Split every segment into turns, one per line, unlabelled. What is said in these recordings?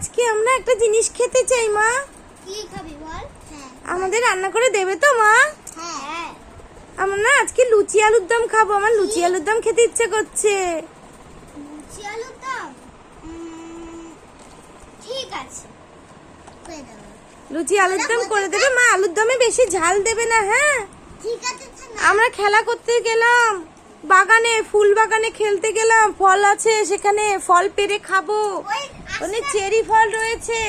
আজকে আমরা একটা জিনিস খেতে চাই মা।
কি খাবি বল? হ্যাঁ।
আমাদের রান্না করে দেবে তো মা?
হ্যাঁ।
আমরা না আজকে লুচি আলুর দম খাব আমার লুচি আলুর দম খেতে ইচ্ছে করছে।
লুচি আলুর দম? ঠিক আছে। করে দেবো।
লুচি আলুর দম করে দেবে মা। আলুর দমে বেশি ঝাল দেবে না হ্যাঁ?
ঠিক আছে
আমরা খেলা করতে গেলাম। বাগানে ফুল বাগানে খেলতে গেলাম। ফল আছে সেখানে ফল পেরে খাব। অনেক চেরি ফল রয়েছে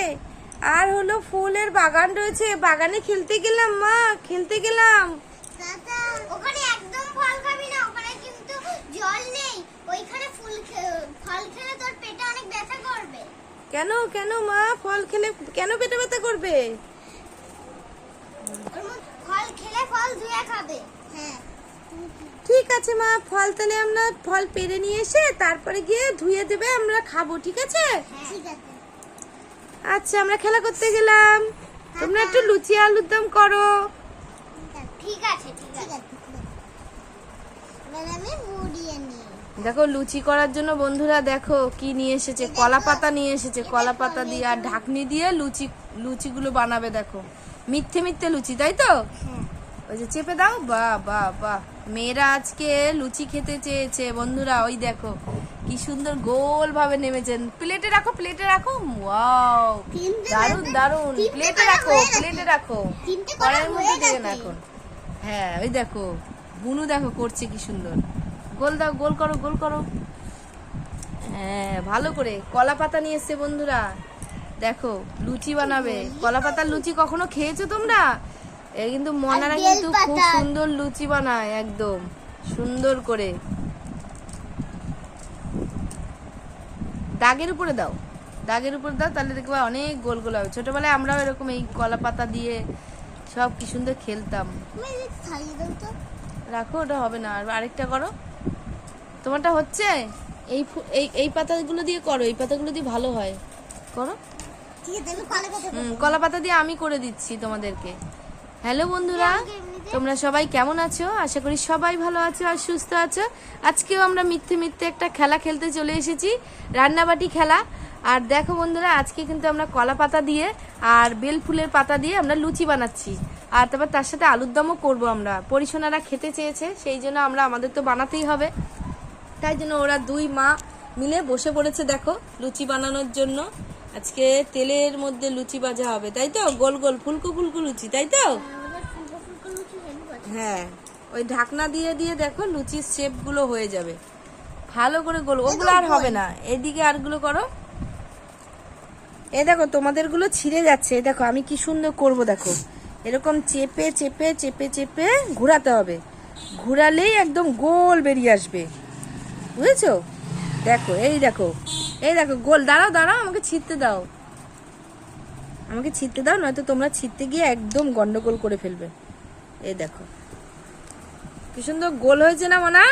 আর হলো ফুলের বাগান রয়েছে। বাগানে খেলতে গেলাম মা খেলতে গেলাম।
ওখানে একদম ফল খাবি না ওখানে কিন্তু জল নেই। ওইখানে ফুল ফল খেলে তোর পেটে অনেক ব্যথা করবে।
কেন কেন মা? ফল খেলে কেন পেটে ব্যথা করবে?
ফল খেলে ফল ধুয়ে খাবে। হ্যাঁ।
ঠিক আছে মা ফল তাহলে আমরা ফল পেরে নিয়ে এসে তারপরে গিয়ে ধুয়ে দেবে আমরা খাব ঠিক আছে? আচ্ছা আমরা খেলা করতে গেলাম। তোমরা একটু লুচি আলুর দম করো।
ঠিক আছে ঠিক আছে।
দেখো লুচি করার জন্য বন্ধুরা দেখো কি নিয়ে এসেছে। কলা পাতা নিয়ে এসেছে কলা পাতা দিয়ে আর ঢাকনি দিয়ে লুচি লুচিগুলো বানাবে দেখো। মিথ্যে মিথ্যে লুচি তাই তো?
হ্যাঁ।
ওই যে চেপে দাও? বাহ বাহ বাহ। মেয়েরা আজকে লুচি খেতে চেয়েছে। বন্ধুরা ওই দেখো কি সুন্দর গোল ভাবে নেমেছেন। প্লেটে রাখো প্লেটে রাখো। ওয়াও দারুণ
দারুণ
প্লেটে রাখো প্লেটে রাখো। কড়াইয়ের মধ্যে না এখন হ্যাঁ ওই দেখো বুনু দেখো করছে কি সুন্দর। গোল দাও গোল করো গোল করো। হ্যাঁ ভালো করে কলা পাতা নিয়ে এসছে বন্ধুরা। দেখো লুচি বানাবে। কলা পাতার লুচি কখনো খেয়েছো তোমরা? এ কিন্তু মনারা কিন্তু খুব সুন্দর লুচি বানায় একদম। সুন্দর করে। দাগের উপরে দাও। দাগের উপরে দাও তাহলে দেখবে অনেক গোল গোল হবে। ছোটবেলায় আমরাও এরকম এই কলা পাতা দিয়ে সব কি সুন্দর খেলতাম। রাখো ওটা হবে না। আর আরেকটা করো। তোমারটা হচ্ছে? এই এই এই পাতাগুলো দিয়ে করো এই পাতাগুলো দিয়ে ভালো হয়। করো।
কলা
পাতা দিয়ে আমি করে দিচ্ছি তোমাদেরকে। হ্যালো বন্ধুরা, তোমরা সবাই কেমন আছো? আশা করি সবাই ভালো আছো আর সুস্থ আছো। আজকেও আমরা মিথ্যে মিথ্যে একটা খেলা খেলতে চলে এসেছি, রান্নাবাটি খেলা। আর দেখো বন্ধুরা, আজকে কিন্তু আমরা কলা পাতা দিয়ে আর বেল ফুলের পাতা দিয়ে আমরা লুচি বানাচ্ছি। আর তারপর তার সাথে আলুর দমও করব আমরা। পরিশোনারা খেতে চেয়েছে, সেই জন্য আমরা আমাদের তো বানাতেই হবে। তাই জন্য ওরা দুই মা মিলে বসে পড়েছে দেখো, লুচি বানানোর জন্য। আজকে তেলের মধ্যে লুচি ভাজা হবে তাই তো? গোল গোল ফুলকো ফুলকো লুচি তাই তো। হ্যাঁ ওই ঢাকনা দিয়ে দিয়ে দেখো লুচির শেপগুলো হয়ে যাবে। ভালো করে গোল ওগুলো আর হবে না। এদিকে আরগুলো করো। এ দেখো তোমাদেরগুলো ছিঁড়ে যাচ্ছে। দেখো আমি কি সুন্দর করব দেখো। এরকম চেপে চেপে চেপে চেপে ঘোরাতে হবে। ঘোরালেই একদম গোল বেরিয়ে আসবে। বুঝেছ? দেখো এই দেখো। এই দেখো, গোল, দাঁড়াও দাঁড়াও, আমাকে ছিঁড়তে দাও। আমাকে ছিঁড়তে দাও, নয়তো তোমরা ছিঁড়তে গিয়ে একদম গন্ডগোল করে ফেলবে। এই দেখো। কি সুন্দর গোল হয়েছে না, মনা?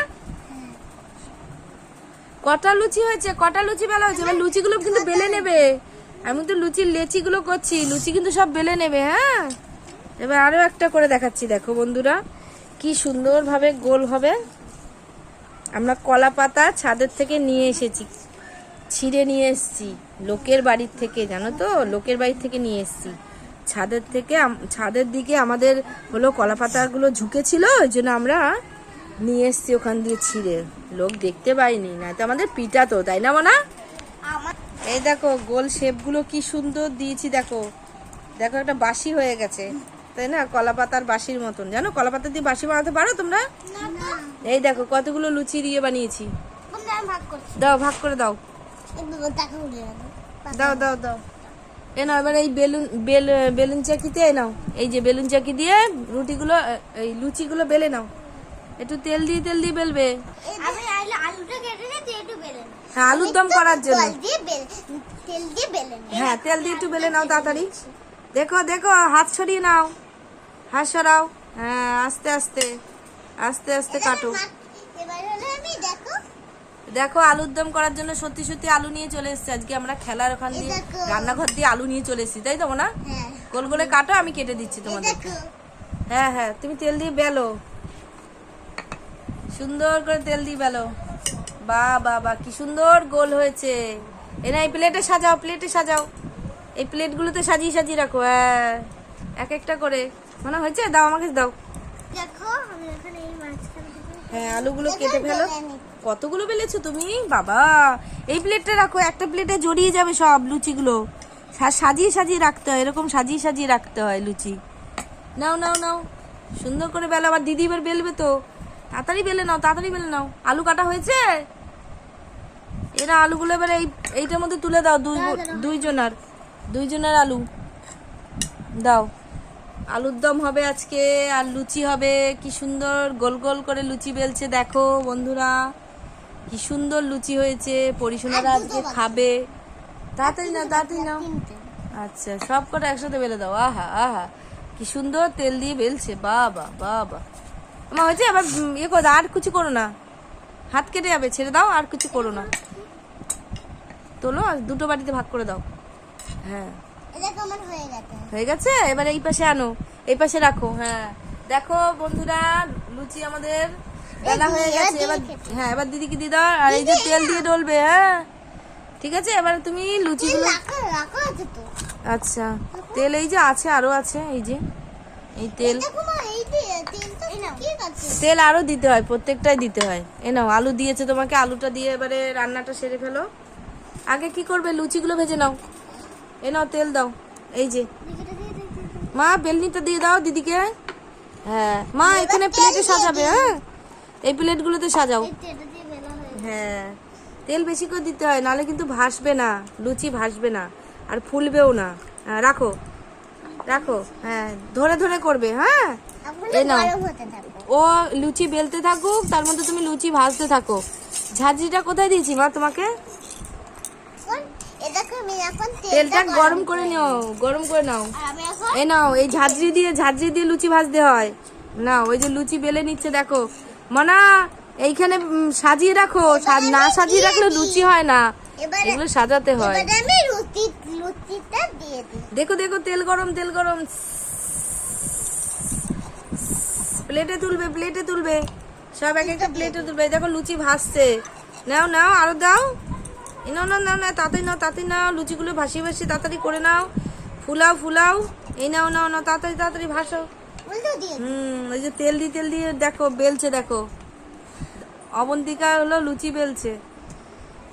কটা লুচি হয়েছে? কটা লুচি বেলা হয়েছে? এবার লুচিগুলো কিন্তু বেলে নেবে। আমি তো লুচির লেচিগুলো করছি। লুচি কিন্তু সব বেলে নেবে হ্যাঁ? এবার আরও একটা করে দেখাচ্ছি, দেখো বন্ধুরা। কি সুন্দরভাবে গোল হবে। আমরা কলা পাতা ছাদের থেকে নিয়ে এসেছি। ছিঁড়ে নিয়ে এসেছি। লোকের বাড়ির থেকে জানো তো? লোকের বাড়ির থেকে নিয়ে এসেছি। ছাদের থেকে ছাদের দিকে আমাদের হলো কলা পাতাগুলো ঝুঁকেছিল ওই জন্য আমরা নিয়ে এসেছি ওখান দিয়ে ছিঁড়ে। লোক দেখতে পাইনি না তো আমাদের পিটা তো তাই না মনা? এই দেখো গোল শেপগুলো কি সুন্দর দিয়েছি দেখো। দেখো একটা বাসি হয়ে গেছে তাই না? কলা পাতার বাসির মতন জানো? কলা পাতা দিয়ে বাসি বানাতে পারো তোমরা? এই দেখো কতগুলো লুচি দিয়ে বানিয়েছি। দাও ভাগ করে দাও। দাও দাও দাও। এ নাও, এবার এই বেলুন, বেল, বেলুন চাকিতে নাও। এই যে বেলুন চাকি দিয়ে রুটিগুলো এই লুচিগুলো বেলে নাও। একটু তেল দিয়ে তেল দিয়ে বেলবে।
আমি আলু আলুটা কেটে নিয়ে একটু বেলে।
হ্যাঁ আলুর দম করার জন্য।
তেল দিয়ে বেলে।
হ্যাঁ তেল দিয়ে একটু বেলে নাও তাড়াতাড়ি। দেখো দেখো, হাত সরিয়ে নাও। হাত সরাও। হ্যাঁ আস্তে আস্তে। আস্তে আস্তে কাটো।
এবার হলো আমি দেখো
দেখো আলুর দম করার জন্য সত্যি সত্যি আলু নিয়ে চলে এসেছি। আজকে আমরা খেলার ওখান দিয়ে রান্নাঘর দিয়ে আলু নিয়ে চলে এসেছি তাই তো না
হ্যাঁ।
গোল গোলে কাটো আমি কেটে দিচ্ছি তোমাদের। হ্যাঁ হ্যাঁ তুমি তেল দিয়ে বেলো। সুন্দর করে তেল দিয়ে বেলো। বা বা বা কি সুন্দর গোল হয়েছে। এনে এই প্লেটে সাজাও প্লেটে সাজাও। এই প্লেটগুলোতে সাজিয়ে সাজিয়ে রাখো হ্যাঁ। এক একটা করে। মনে হয়েছে? দাও আমাকে দাও। হ্যাঁ আলুগুলো কেটে ফেলো। কতগুলো বেলেছো তুমি? বাবা এই প্লেটটা রাখো একটা প্লেটে জড়িয়ে যাবে সব লুচিগুলো। সাজিয়ে সাজিয়ে রাখতে হয় এরকম সাজিয়ে সাজিয়ে রাখতে হয় লুচি। নাও নাও নাও। সুন্দর করে বেলা আবার দিদি এবার বেলবে তো। তাড়াতাড়ি বেলে নাও তাড়াতাড়ি বেলে নাও। আলু কাটা হয়েছে? এরা আলুগুলো এবার এই এইটার মধ্যে তুলে দাও দুই। দুইজনার দুইজনের আলু। দাও। আলুর দম হবে আজকে আর লুচি হবে। কি সুন্দর গোল গোল করে লুচি বেলছে দেখো বন্ধুরা। কি সুন্দর লুচি হয়েছে পরিশোনারা আজকে খাবে। তাড়াতাড়ি নাও তাড়াতাড়ি নাও। আচ্ছা সব কটা একসাথে বেলে দাও। আহা আহা কি সুন্দর তেল দিয়ে বেলছে। বাবা বাবা। আমার হয়েছে আবার ইয়ে করে আর কিছু করো না। হাত কেটে যাবে ছেড়ে দাও আর কিছু করো না। তোলো আর দুটো বাটিতে ভাগ করে দাও। হ্যাঁ।
হয়ে গেছে?
এবার এই পাশে আনো। এই পাশে রাখো হ্যাঁ। দেখো বন্ধুরা লুচি আমাদের বেলা হয়ে গেছে
এবার।
হ্যাঁ এবার দিদিকে দিয়ে দাও আর এই যে তেল দিয়ে ডলবে হ্যাঁ? ঠিক আছে? এবার তুমি লুচিগুলো আচ্ছা তেল এই যে আছে আরও আছে এই যে। এই তেল
তেল
আরও দিতে হয় প্রত্যেকটাই দিতে হয়। এ নাও আলু দিয়েছে তোমাকে আলুটা দিয়ে এবারে রান্নাটা সেরে ফেলো। আগে কি করবে? লুচিগুলো ভেজে নাও। এ নাও তেল দাও। এই যে। মা বেলনিটা দিয়ে দাও দিদিকে। হ্যাঁ। মা এখানে প্লেটে সাজাবে হ্যাঁ? এই প্লেটগুলোতে সাজাও।
হয়ে
তেল বেশি করে দিতে হয় নাহলে কিন্তু ভাসবে না লুচি ভাসবে না আর ফুলবেও না। হ্যাঁ, রাখো। রাখো। হ্যাঁ ধরে ধরে করবে হ্যাঁ? এই নাও। ও লুচি বেলতে থাকুক তার মধ্যে তুমি লুচি ভাজতে থাকো। ঝাঁঝরিটা কোথায় দিয়েছি মা তোমাকে? তেলটা গরম করে নিও গরম করে নাও। এই নাও এই ঝাঁঝরি দিয়ে ঝাঁঝরি দিয়ে লুচি ভাজতে হয়। না ওই যে লুচি বেলে নিচ্ছে দেখো। মনা এইখানে সাজিয়ে রাখো। না সাজিয়ে রাখলে লুচি হয় না। এগুলো সাজাতে হয়। দেখো দেখো তেল গরম তেল গরম। প্লেটে তুলবে প্লেটে তুলবে। সব এক একটা প্লেটে তুলবে। দেখো লুচি ভাসছে। নাও নাও আরও দাও। নাও না নাও না তাড়াতাড়ি নাও তাড়াতাড়ি নাও। লুচিগুলো ভাসিয়ে ভাসিয়ে তাড়াতাড়ি করে নাও। ফুলাও ফুলাও। এই নাও নাও নাও তাড়াতাড়ি তাড়াতাড়ি ভাসাও। হুম ওই যে তেল দিয়ে তেল দিয়ে দেখো বেলছে দেখো। অবন্তিকা হলো লুচি বেলছে।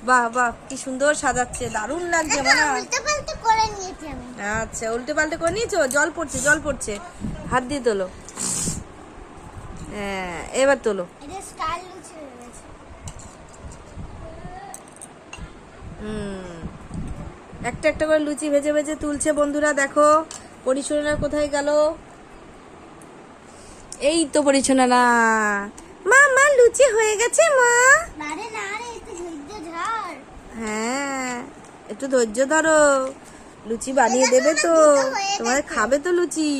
বাহ বাহ কি সুন্দর সাজাচ্ছে দারুণ লাগছে মানে আচ্ছা উল্টে পাল্টে করে নিয়েছো? জল পড়ছে জল পড়ছে। হাত দিয়ে তোলো। হ্যাঁ এবার তোলো। হুম। একটা একটা করে লুচি ভেজে ভেজে তুলছে বন্ধুরা দেখো। পরিচ্ছন্না কোথায় গেল? এই তো পরিচ্ছন্না মা মা লুচি হয়ে গেছে মা।
না না রে একটু ধৈর্য ধর।
হ্যাঁ একটু ধৈর্য ধরো। লুচি বানিয়ে দেবে তো। তোমার খাবে তো লুচি।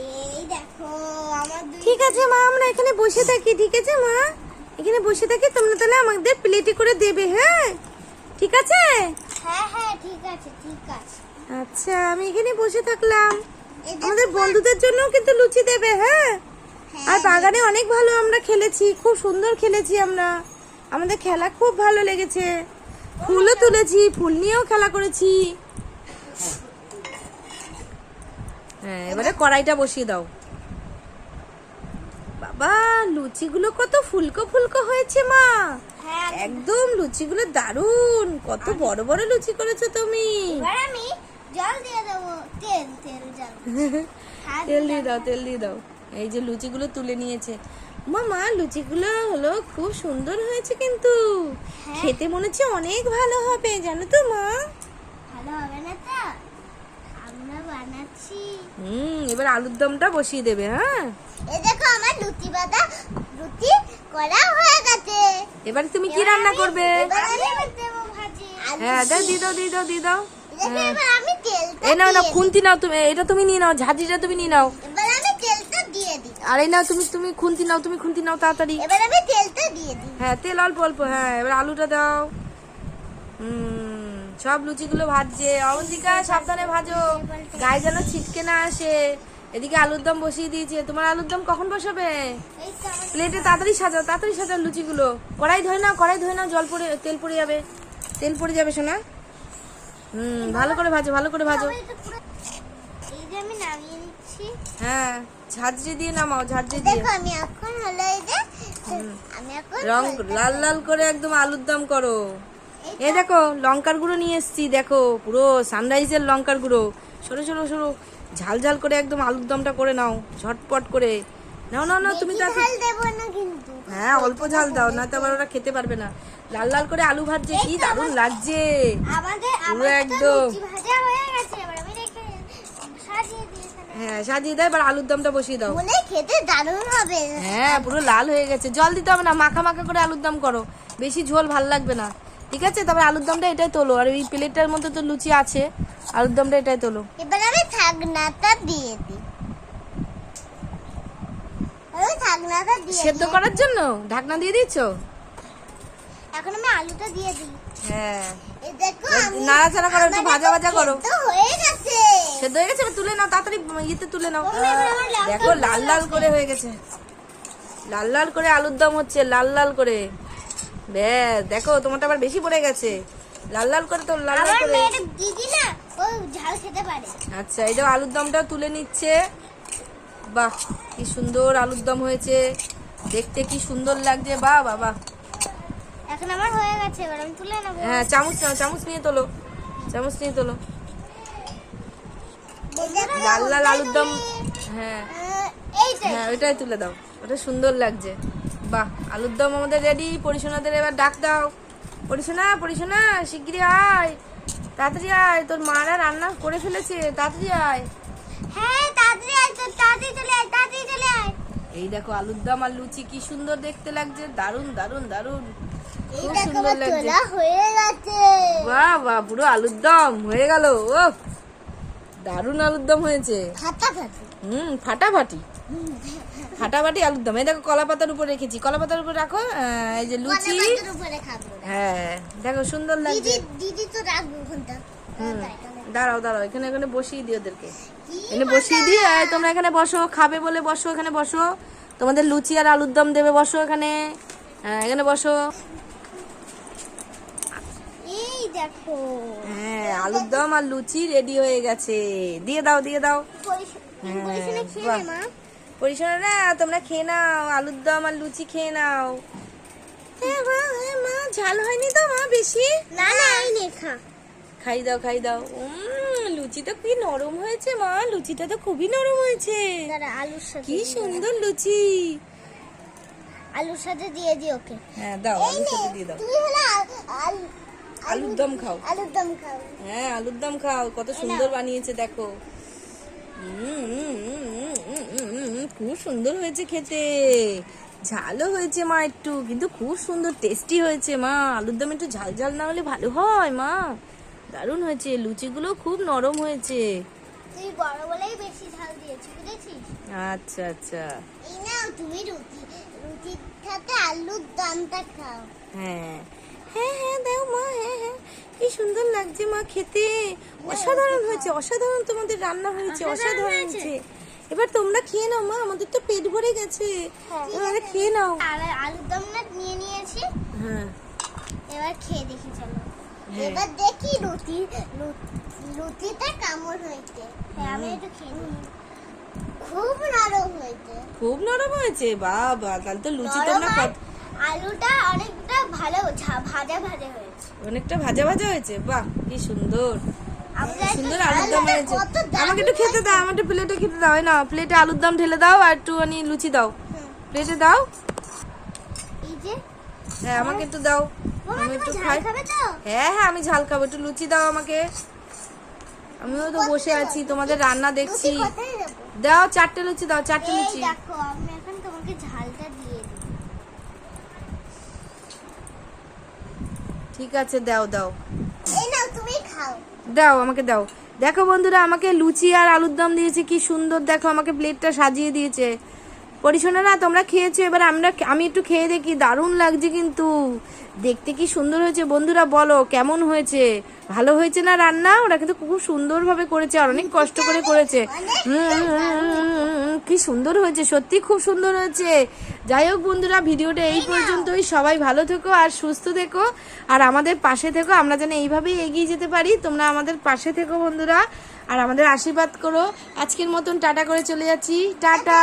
এই দেখো আমার দুই
ঠিক আছে মা আমরা এখানে বসে থাকি ঠিক আছে মা? এখানে বসে থাকি তোমরা তাহলে আমাদের প্লেটে করে দেবে হ্যাঁ? ঠিক আছে?
হ্যাঁ হ্যাঁ ঠিক আছে ঠিক আছে।
আচ্ছা আমি এখানে বসে থাকলাম। আমাদের বন্ধুদের জন্য কিন্তু লুচি দেবে হ্যাঁ?
হ্যাঁ,
আর বাগানে অনেক ভালো আমরা খেলেছি খুব সুন্দর খেলেছি আমরা। আমাদের খেলা খুব ভালো লেগেছে। ফুলও তুলেছি ফুল নিয়েও খেলা করেছি। হ্যাঁ এবারে কড়াইটা বসিয়ে দাও। বাবা লুচিগুলো কত ফুলকো ফুলকো হয়েছে মা।
হ্যাঁ
একদম লুচিগুলো দারুণ। কত বড় বড় লুচি করেছ তুমি।
আমি জল দিয়ে দেবো তেল তেল জল
তেল দিয়ে দাও তেল দিয়ে দাও এই যে লুচিগুলো তুলে নিয়েছে। মামা লুচিগুলো হলো খুব সুন্দর হয়েছে কিন্তু।
হ্যাঁ।
খেতে মনে হচ্ছে অনেক ভালো হবে জানো তো মা?
ভালো হবে না তো? আমরা বানাচ্ছি।
হুম এবার আলুর দমটা বসিয়ে দেবে হ্যাঁ?
এই দেখো আমার লুচি বাদা লুচি করা হয়ে গেছে।
এবার তুমি কি রান্না করবে? হ্যাঁ দাও দিয়ে দাও দিয়ে দাও দিয়ে দাও। এই নাও না খুন্তি নাও তুমি এটা তুমি নিয়ে নাও ঝাঁঝিটা তুমি নিয়ে নাও। আর এই নাও তুমি তুমি খুন্তি নাও তুমি খুন্তি নাও তাড়াতাড়ি।
এবার আমি তেলটা দিয়ে দিই।
হ্যাঁ তেল অল্প অল্প হ্যাঁ এবার আলুটা দাও। হুম সব লুচিগুলো ভাজছে। অবন্তিকা সাবধানে ভাজো। গায়ে যেন ছিটকে না আসে। এদিকে আলুর দম বসিয়ে দিয়েছে। তোমার আলুর দম কখন বসাবে? প্লেটে তাড়াতাড়ি সাজাও তাড়াতাড়ি সাজাও লুচিগুলো। কড়াই ধরে নাও কড়াই ধরে নাও জল পড়ে তেল পড়ে যাবে। তেল পড়ে যাবে শোনা হুম ভালো করে ভাজো ভালো করে ভাজো।
এই যে আমি নামিয়ে নিচ্ছি।
হ্যাঁ ঝাঁঝরি দিয়ে নামাও ঝাঁঝরি দিয়ে।
দেখো আমি এখন হলো এই যে আমি এখন
রং লাল লাল করে একদম আলুর দম করো।
এই
দেখো লঙ্কার গুঁড়ো নিয়ে এসছি দেখো পুরো সানরাইজের লঙ্কার গুঁড়ো। সরো সরো সরো। ঝাল ঝাল করে একদম আলুর দমটা করে নাও ঝটপট করে। নাও নাও নাও তুমি
না কিন্তু।
হ্যাঁ অল্প ঝাল দাও না তো আবার ওরা খেতে পারবে না। লাল লাল করে আলু ভাজছে কি দারুণ লাগছে। পুরো একদম।
হয়ে সাজিয়ে
এবার আলুর দমটা বসিয়ে দাও।
খেতে দারুণ হবে।
হ্যাঁ পুরো লাল হয়ে গেছে। জল দিতে হবে না মাখা মাখা করে আলুর দম করো। বেশি ঝোল ভালো লাগবে না। ঠিক আছে তারপর আলুর দমটা এটাই তোলো। আর এই প্লেটটার মধ্যে তো লুচি আছে আলুর দমটা এটাই তোলো।
এবার আমি থাকনাটা দিয়ে দিই। দিয়ে
সেদ্ধ করার জন্য? ঢাকনা দিয়ে দিচ্ছ
এখন আমি আলুটা দিয়ে দিই।
হ্যাঁ।
এই দেখো আমি
নাড়াচাড়া করো একটু ভাজা ভাজা করো।
হয়ে গেছে।
সেদ্ধ হয়ে গেছে? তুলে নাও তাড়াতাড়ি ইয়েতে তুলে নাও। দেখো লাল লাল করে হয়ে গেছে। লাল লাল করে আলুর দম হচ্ছে লাল লাল করে। ব্যাস দেখো তোমারটা আবার বেশি পড়ে গেছে। লাল লাল করে তো লাল লাল করে।
মেয়েটা দিদি না ও ঝাল খেতে পারে।
আচ্ছা এটা আলুর দমটা তুলে নিচ্ছে। বাহ কি সুন্দর আলুর দম হয়েছে। দেখতে কি সুন্দর লাগছে বাহ বাবা
এখন আমার হয়ে গেছে এবার আমি তুলে নেব।
হ্যাঁ চামচ নাও চামচ নিয়ে তোলো চামচ নিয়ে তোলো। লাল লাল আলুর দম হ্যাঁ। হ্যাঁ ওইটাই তুলে দাও ওটা সুন্দর লাগছে। বাহ আলুর দম আমাদের রেডি পরিশোনাদের এবার ডাক দাও। পরিশোনা পরিশোনা শিগগিরই আয় তাড়াতাড়ি আয় তোর মারা রান্না করে ফেলেছে তাড়াতাড়ি আয়
হ্যাঁ তাড়াতাড়ি আয় তো তাড়াতাড়ি চলে আয় তাড়াতাড়ি চলে আয়
এই দেখো আলুর দম আর লুচি কি সুন্দর দেখতে লাগছে দারুণ দারুণ দারুণ
এই
খুব
দেখো
সুন্দর লাগছে। বাহ বাহ পুরো আলুর দম হয়ে গেল ও দারুণ আলুর দম হয়েছে। হুম ফাটাফাটি। ফাটাফাটি আলুর দম। এই দেখো কলা পাতার উপর রেখেছি। কলা পাতার উপর রাখো এই যে লুচি। হ্যাঁ দেখো সুন্দর লাগছে।
দিদি দিদি তো রাখব
হুম।
তাই, তাহলে।
দাঁড়াও দাঁড়াও এখানে এখানে বসিয়ে দিও ওদেরকে। এখানে বসিয়ে দিই তোমরা এখানে বসো খাবে বলে বসো এখানে বসো। তোমাদের লুচি আর আলুর দম দেবে বসো এখানে। হ্যাঁ এখানে বসো।
এই দেখো।
হ্যাঁ আলুর দম আর লুচি রেডি হয়ে গেছে। দিয়ে দাও দিয়ে দাও। হ্যাঁ,
পরিশোনা খেয়ে
বাহ।
নে
তোমরা খেয়ে নাও। আলুর দম আর লুচি খেয়ে নাও। হ্যাঁ মা ঝাল হয়নি তো মা বেশি?
না না এই
খাই দাও খাই দাও। লুচিটা কি নরম হয়েছে মা? লুচিটা তো খুবই নরম হয়েছে। কি সুন্দর লুচি।
আলুর সাথে দিয়ে দিও ওকে।
হ্যাঁ দাও আলুর সাথে দিয়ে দাও।
তুমি হলো
আলুর দম খাও।
আলুর দম খাও।
হ্যাঁ আলুর দম খাও কত সুন্দর বানিয়েছে দেখো। খুব সুন্দর হয়েছে খেতে। ঝালও হয়েছে মা একটু কিন্তু খুব সুন্দর টেস্টি হয়েছে মা। আলুর দম একটু ঝাল ঝাল না হলে ভালো হয় মা। দারুণ হয়েছে লুচিগুলো খুব নরম হয়েছে।
তুই বড় বলেই বেশি ঝাল দিয়েছি বুঝেছিস?
আচ্ছা আচ্ছা।
এই নাও তুমি রুটি রুটির সাথে আলুর দমটা খাও।
হ্যাঁ। হ্যাঁ হ্যাঁ দাও মা হ্যাঁ হ্যাঁ। কি সুন্দর লাগছে মা খেতে। অসাধারণ হয়েছে অসাধারণ তোমাদের রান্না হয়েছে
অসাধারণ হয়েছে।
এবার তোমরা খেয়ে নাও মা আমাদের তো পেট ভরে গেছে। তোমরা খেয়ে নাও।
আর আলুর দম না নিয়ে নিয়েছি।
হ্যাঁ।
এবার খেয়ে দেখি চলো।
হ্যাঁ।
এবার দেখি রু- রুটিটা কেমন হয়েছে? হ্যাঁ আমি একটু খেয়ে খুব নরম হয়েছে।
খুব নরম হয়েছে? বাবা তাহলে তো লুচি তোমরা কত-
আলুটা অনেকটা ভালো ভাজা ভাজা হয়েছে।
অনেকটা ভাজা ভাজা হয়েছে? বাহ কি সুন্দর। সুন্দর আলুর দম হয়েছে আমাকে একটু খেতে দাও আমার একটু প্লেটে খেতে দাও না প্লেটে আলুর দম ঢেলে দাও আর একটুখানি লুচি দাও। প্লেটে দাও। হ্যাঁ আমাকে একটু দাও। আমি একটু খাই। হ্যাঁ হ্যাঁ আমি ঝাল খাব। একটু লুচি দাও আমাকে। আমিও তো বসে আছি তোমাদের রান্না দেখছি। দাও চারটে লুচি দাও চারটে লুচি।
দেখো আমি এখন তোমাকে ঝালটা দিয়ে
ঠিক আছে দাও দাও।
এই নাও তুমি খাও।
দাও আমাকে দাও। দেখো বন্ধুরা আমাকে লুচি আর আলুর দম দিয়েছে কি সুন্দর। দেখো আমাকে প্লেটটা সাজিয়ে দিয়েছে। পরিশোনারা তোমরা খেয়েছো, এবার আমরা আমি একটু খেয়ে দেখি, দারুণ লাগছে কিন্তু। দেখতে কি সুন্দর হয়েছে, বন্ধুরা বলো, কেমন হয়েছে? ভালো হয়েছে না রান্না? ওরা কিন্তু খুব সুন্দরভাবে করেছে, আর অনেক কষ্ট করে করেছে। কি সুন্দর হয়েছে, সত্যি খুব সুন্দর হয়েছে। যাই হোক বন্ধুরা, ভিডিওটা এই পর্যন্তই। সবাই ভালো থেকো আর সুস্থ থেকো। আর আমাদের পাশে থেকো, আমরা যেন এইভাবেই এগিয়ে যেতে পারি। তোমরা আমাদের পাশে থেকো বন্ধুরা। আর আমাদের আশীর্বাদ করো। আজকের মতন টাটা করে চলে যাচ্ছি।
টাটা।